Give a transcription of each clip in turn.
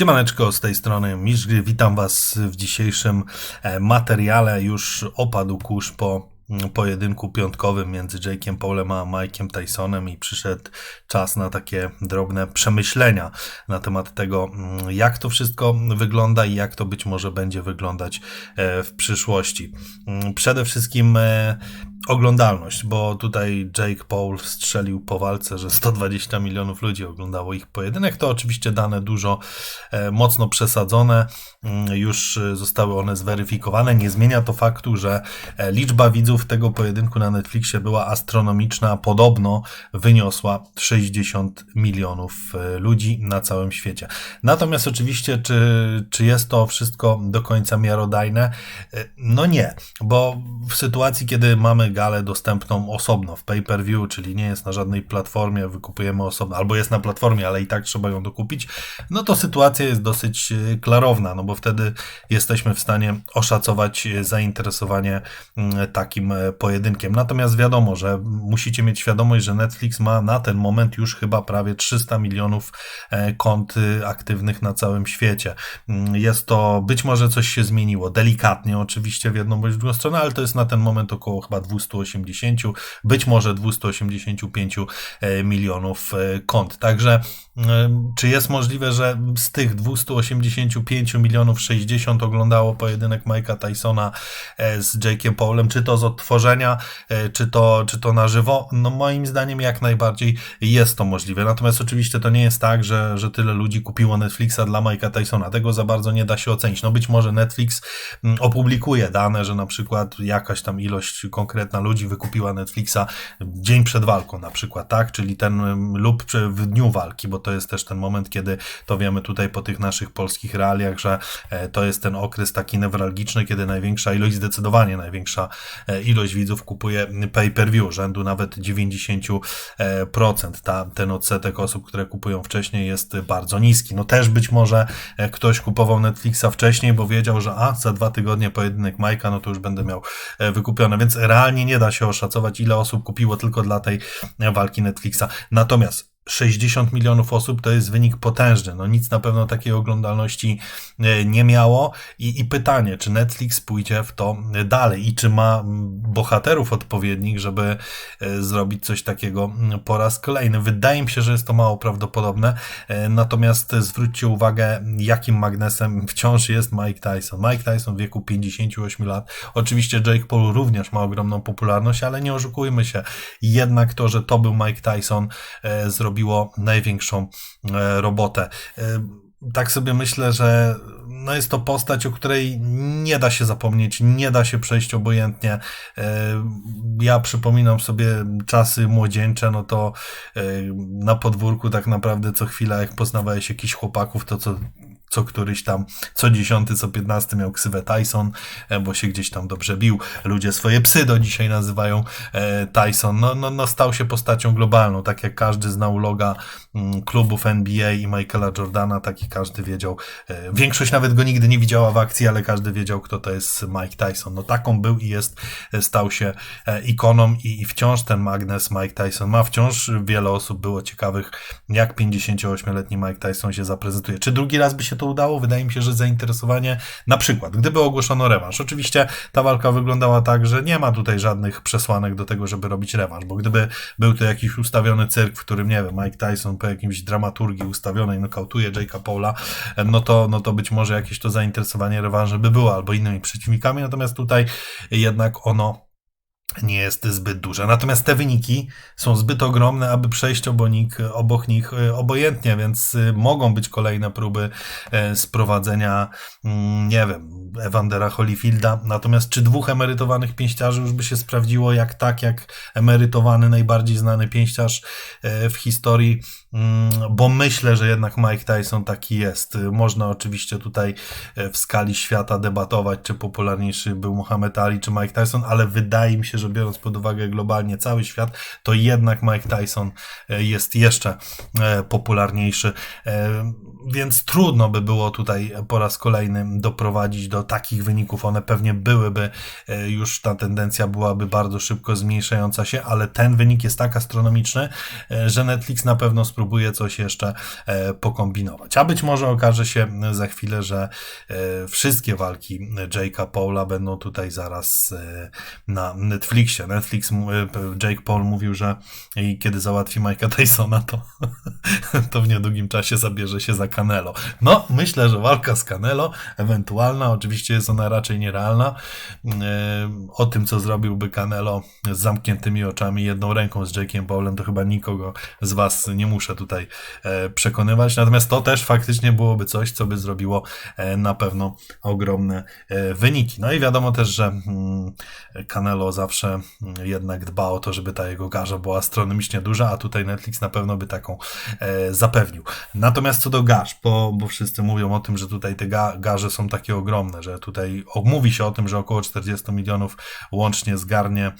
Siemaneczko, z tej strony Miszgry. Witam Was w dzisiejszym e, materiale. Już opadł kurz po mm, pojedynku piątkowym między Jake'em Paulem a Mike'em Tysonem i przyszedł czas na takie drobne przemyślenia na temat tego, mm, jak to wszystko wygląda i jak to być może będzie wyglądać e, w przyszłości. Mm, przede wszystkim e, oglądalność, bo tutaj Jake Paul strzelił po walce, że 120 milionów ludzi oglądało ich pojedynek. To oczywiście dane dużo e, mocno przesadzone, mm, już e, zostały one zweryfikowane. Nie zmienia to faktu, że e, liczba widzów tego pojedynku na Netflixie była astronomiczna, podobno wyniosła 60 milionów ludzi na całym świecie. Natomiast oczywiście, czy, czy jest to wszystko do końca miarodajne? No nie, bo w sytuacji, kiedy mamy galę dostępną osobno w pay-per-view, czyli nie jest na żadnej platformie, wykupujemy osobno, albo jest na platformie, ale i tak trzeba ją dokupić, no to sytuacja jest dosyć e, klarowna, no bo wtedy jesteśmy w stanie oszacować e, zainteresowanie mm, takim e, pojedynkiem. Natomiast wiadomo, że musicie mieć świadomość, że Netflix ma na ten moment już chyba prawie 300 milionów kont aktywnych na całym świecie. Mm, jest to, być może coś się zmieniło, delikatnie oczywiście w jedną bądź w drugą stronę, ale to jest na ten moment około chyba 200 280, być może 285 e, milionów e, kont. Także e, czy jest możliwe, że z tych 285 milionów 60 oglądało pojedynek Mike'a Tysona z Jake'em Paulem, czy to z odtworzenia, czy to, czy to na żywo? No moim zdaniem jak najbardziej jest to możliwe. Natomiast oczywiście to nie jest tak, że, że tyle ludzi kupiło Netflixa dla Mike'a Tysona. Tego za bardzo nie da się ocenić. No być może Netflix mm, opublikuje dane, że na przykład jakaś tam ilość konkretna ludzi wykupiła Netflixa dzień przed walką na przykład, tak? Czyli ten lub w dniu walki, bo to jest też ten moment, kiedy to wiemy tutaj po tych naszych polskich realiach, że e, to jest ten okres taki newralgiczny, kiedy największa ilość, zdecydowanie największa e, ilość widzów kupuje pay-per-view, rzędu nawet 90%. Ta, ten odsetek osób, które kupują wcześniej jest bardzo niski. No też być może e, ktoś kupował Netflixa wcześniej, bo wiedział, że a, za dwa tygodnie pojedynek Majka, no to już będę miał wykupione, więc realnie nie da się oszacować, ile osób kupiło tylko dla tej walki Netflixa. Natomiast 60 milionów osób to jest wynik potężny. No nic na pewno takiej oglądalności e, nie miało. I, I, pytanie, czy Netflix pójdzie w to dalej i czy ma bohaterów odpowiednich, żeby e, zrobić coś takiego po raz kolejny. Wydaje mi się, że jest to mało prawdopodobne. E, natomiast zwróćcie uwagę, jakim magnesem wciąż jest Mike Tyson. Mike Tyson w wieku 58 lat. Oczywiście Jake Paul również ma ogromną popularność, ale nie oszukujmy się. Jednak to, że to był Mike Tyson, zrobił największą e, robotę. E, tak sobie myślę, że no jest to postać, o której nie da się zapomnieć, nie da się przejść obojętnie. E, ja przypominam sobie czasy młodzieńcze, no to na podwórku tak naprawdę co chwila, jak poznawałeś jakichś chłopaków, to co co któryś tam, co dziesiąty, co piętnasty miał ksywę Tyson, e, bo się gdzieś tam dobrze bił. Ludzie swoje psy do dzisiaj nazywają e, Tyson. No, no, no stał się postacią globalną, tak jak każdy znał loga mm, klubów NBA i Michaela Jordana, tak i każdy wiedział. E, większość nawet go nigdy nie widziała w akcji, ale każdy wiedział, kto to jest Mike Tyson. No taką był i jest, stał się ikoną i, i wciąż ten magnes Mike Tyson ma. Wciąż wiele osób było ciekawych, jak 58-letni Mike Tyson się zaprezentuje. Czy drugi raz by się to udało. Wydaje mi się, że zainteresowanie, na przykład, gdyby ogłoszono rewanż. Oczywiście ta walka wyglądała tak, że nie ma tutaj żadnych przesłanek do tego, żeby robić rewanż, bo gdyby był to jakiś ustawiony cyrk, w którym, nie wiem, Mike Tyson po jakimś dramaturgii ustawionej nokautuje Jake'a Paula, no to, no to być może jakieś to zainteresowanie rewanżem by było, albo innymi przeciwnikami, natomiast tutaj jednak ono nie jest zbyt duże. Natomiast te wyniki są zbyt ogromne, aby przejść obok nich, obok nich e, obojętnie, więc e, mogą być kolejne próby e, sprowadzenia, mm, nie wiem, Evandera Holyfielda. Natomiast czy dwóch emerytowanych pięściarzy już by się sprawdziło jak tak, jak emerytowany, najbardziej znany pięściarz w historii bo myślę, że jednak Mike Tyson taki jest. Można oczywiście tutaj e, w skali świata debatować, czy popularniejszy był Muhammad Ali, czy Mike Tyson, ale wydaje mi się, że biorąc pod uwagę globalnie cały świat, to jednak Mike Tyson e, jest jeszcze e, popularniejszy. Więc trudno by było tutaj po raz kolejny doprowadzić do takich wyników. One pewnie byłyby, już ta tendencja byłaby bardzo szybko zmniejszająca się, ale ten wynik jest tak astronomiczny, że Netflix na pewno spróbuje spróbuje coś jeszcze e, pokombinować. A być może okaże się za chwilę, że e, wszystkie walki Jake'a Paula będą tutaj zaraz e, na Netflixie. Netflix, e, Jake Paul mówił, że kiedy załatwi Mike'a Tysona, to, to w niedługim czasie zabierze się za Canelo. No, myślę, że walka z Canelo, ewentualna, oczywiście jest ona raczej nierealna. E, O tym, co zrobiłby Canelo z zamkniętymi oczami, jedną ręką z Jake'iem Paulem, to chyba nikogo z Was nie muszę tutaj e, przekonywać. Natomiast to też faktycznie byłoby coś, co by zrobiło e, na pewno ogromne e, wyniki. No i wiadomo też, że mm, Canelo zawsze mm, jednak dba o to, żeby ta jego garza była astronomicznie duża, a tutaj Netflix na pewno by taką zapewnił. Natomiast co do garz, bo, bo wszyscy mówią o tym, że tutaj te ga, garze są takie ogromne, że tutaj mówi się o tym, że około 40 milionów łącznie zgarnie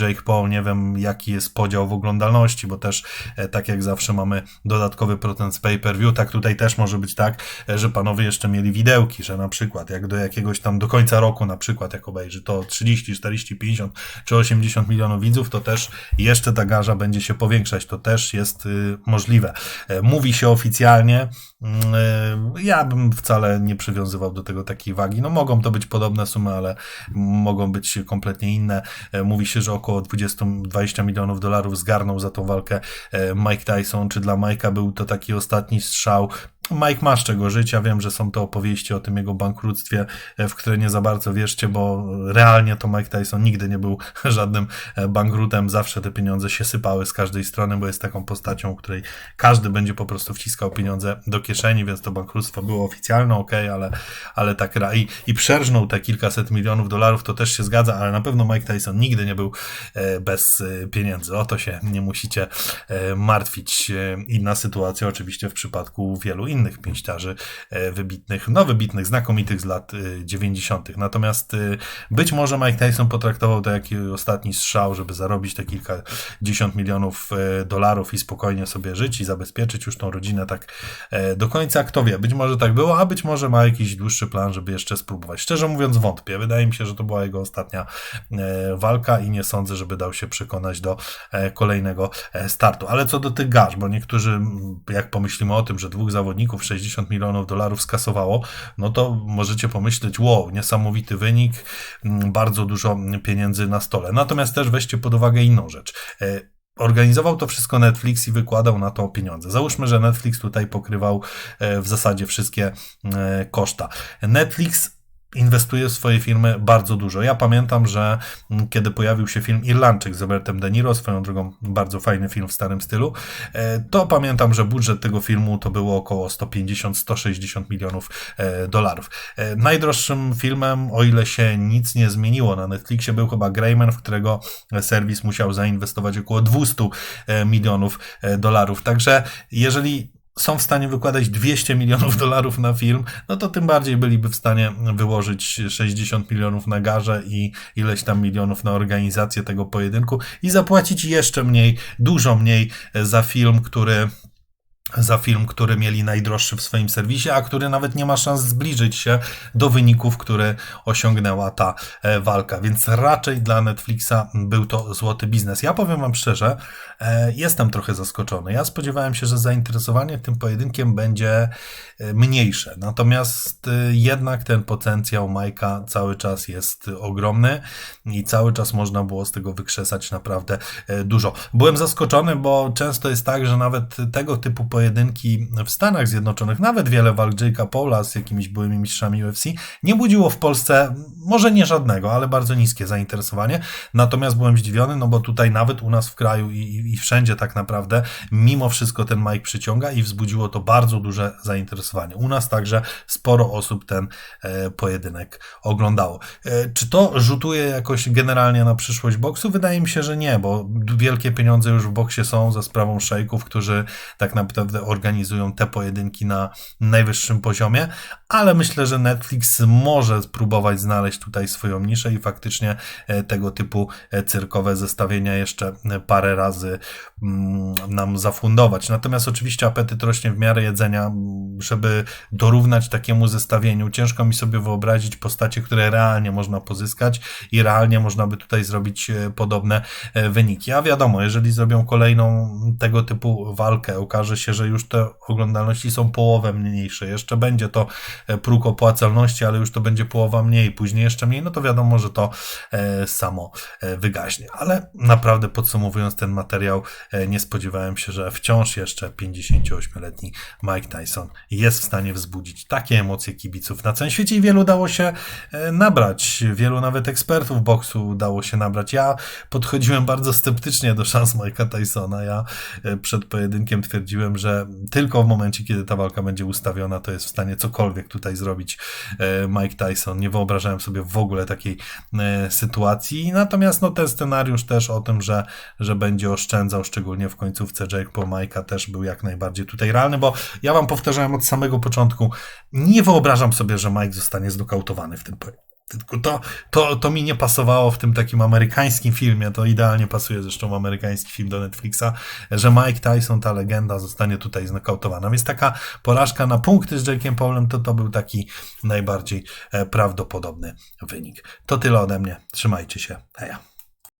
Jake Paul. Nie wiem, jaki jest podział w oglądalności, bo też tak jak zawsze mamy dodatkowy procent z pay-per-view, tak tutaj też może być tak, e, że panowie jeszcze mieli widełki, że na przykład jak do jakiegoś tam do końca roku na przykład jak obejrzy to 30, 40, 50 czy 80 milionów widzów, to też jeszcze ta garza będzie się powiększać. To też jest y, możliwe. E, Mówi się oficjalnie, ja bym wcale nie przywiązywał do tego takiej wagi. No mogą to być podobne sumy, ale mogą być kompletnie inne. E, Mówi się, że około 20, 20 milionów dolarów zgarnął za tą walkę e, Mike Tyson. Czy dla Mike'a był to taki ostatni strzał? Mike ma z czego żyć. Ja wiem, że są to opowieści o tym jego bankructwie, e, w które nie za bardzo wierzcie, bo realnie to Mike Tyson nigdy nie był żadnym e, bankrutem. Zawsze te pieniądze się sypały z każdej strony, bo jest taką postacią, której każdy będzie po prostu wciskał pieniądze do kieszeni, więc to bankructwo było oficjalne, ok, ale, ale tak i, i przerżnął te kilkaset milionów dolarów, to też się zgadza, ale na pewno Mike Tyson nigdy nie był e, bez pieniędzy. O to się nie musicie martwić. Inna sytuacja oczywiście w przypadku wielu innych pięściarzy e, wybitnych, no wybitnych, znakomitych z lat e, 90. Natomiast e, być może Mike Tyson potraktował to jak ostatni strzał, żeby zarobić te kilkadziesiąt milionów e, dolarów i spokojnie sobie żyć i zabezpieczyć już tą rodzinę tak e, do końca. Kto wie, być może tak było, a być może ma jakiś dłuższy plan, żeby jeszcze spróbować. Szczerze mówiąc wątpię. Wydaje mi się, że to była jego ostatnia e, walka i nie sądzę, żeby dał się przekonać do e, kolejnego e, startu. Ale co do tych garz, bo niektórzy, jak pomyślimy o tym, że dwóch zawodników 60 milionów dolarów skasowało, no to możecie pomyśleć, wow, niesamowity wynik, m, bardzo dużo pieniędzy na stole. Natomiast też weźcie pod uwagę inną rzecz. E, Organizował to wszystko Netflix i wykładał na to pieniądze. Załóżmy, że Netflix tutaj pokrywał e, w zasadzie wszystkie e, koszta. Netflix inwestuje w swoje firmy bardzo dużo. Ja pamiętam, że kiedy pojawił się film Irlandczyk z Robertem De Niro, swoją drogą bardzo fajny film w starym stylu, e, to pamiętam, że budżet tego filmu to było około 150-160 milionów e, dolarów. E, Najdroższym filmem, o ile się nic nie zmieniło na Netflixie, był chyba Greyman, w którego serwis musiał zainwestować około 200 e, milionów dolarów. Także jeżeli są w stanie wykładać 200 milionów dolarów na film, no to tym bardziej byliby w stanie wyłożyć 60 milionów na garze i ileś tam milionów na organizację tego pojedynku i zapłacić jeszcze mniej, dużo mniej za film, który za film, który mieli najdroższy w swoim serwisie, a który nawet nie ma szans zbliżyć się do wyników, które osiągnęła ta e, walka. Więc raczej dla Netflixa był to złoty biznes. Ja powiem Wam szczerze, e, jestem trochę zaskoczony. Ja spodziewałem się, że zainteresowanie tym pojedynkiem będzie e, mniejsze. Natomiast jednak ten potencjał Majka cały czas jest ogromny i cały czas można było z tego wykrzesać naprawdę dużo. Byłem zaskoczony, bo często jest tak, że nawet tego typu pojedynki w Stanach Zjednoczonych, nawet wiele walk Jake'a Paula z jakimiś byłymi mistrzami UFC, nie budziło w Polsce może nie żadnego, ale bardzo niskie zainteresowanie. Natomiast byłem zdziwiony, no bo tutaj nawet u nas w kraju i, i, i wszędzie tak naprawdę, mimo wszystko ten Mike przyciąga i wzbudziło to bardzo duże zainteresowanie. U nas także sporo osób ten e, pojedynek oglądało. E, czy to rzutuje jakoś generalnie na przyszłość boksu? Wydaje mi się, że nie, bo wielkie pieniądze już w boksie są za sprawą szejków, którzy tak naprawdę naprawdę organizują te pojedynki na najwyższym poziomie, ale myślę, że Netflix może spróbować znaleźć tutaj swoją niszę i faktycznie e, tego typu e, cyrkowe zestawienia jeszcze e, parę razy mm, nam zafundować. Natomiast oczywiście apetyt rośnie w miarę jedzenia, żeby dorównać takiemu zestawieniu. Ciężko mi sobie wyobrazić postacie, które realnie można pozyskać i realnie można by tutaj zrobić podobne wyniki. A wiadomo, jeżeli zrobią kolejną tego typu walkę, okaże się, że już te oglądalności są połowę mniejsze, jeszcze będzie to próg opłacalności, ale już to będzie połowa mniej, później jeszcze mniej, no to wiadomo, że to e, samo e, wygaśnie. Ale naprawdę podsumowując ten materiał, e, nie spodziewałem się, że wciąż jeszcze 58-letni Mike Tyson jest w stanie wzbudzić takie emocje kibiców na całym świecie i wielu dało się nabrać. Wielu nawet ekspertów boksu dało się nabrać. Ja podchodziłem bardzo sceptycznie do szans Mike'a Tysona. Ja przed pojedynkiem twierdziłem, że tylko w momencie, kiedy ta walka będzie ustawiona, to jest w stanie cokolwiek tutaj zrobić Mike Tyson. Nie wyobrażałem sobie w ogóle takiej e, sytuacji. Natomiast no, ten scenariusz też o tym, że, że będzie oszczędzał, szczególnie w końcówce Jake Paul Mike'a też był jak najbardziej tutaj realny, bo ja wam powtarzałem od samego początku, nie wyobrażam sobie, że Mike zostanie znokautowany w tym pojedynku. Tylko to, to, to mi nie pasowało w tym takim amerykańskim filmie, to idealnie pasuje zresztą amerykański film do Netflixa, że Mike Tyson, ta legenda, zostanie tutaj znokautowana. Więc taka porażka na punkty z Jake'em Paulem, to to był taki najbardziej e, prawdopodobny wynik. To tyle ode mnie. Trzymajcie się. Heja.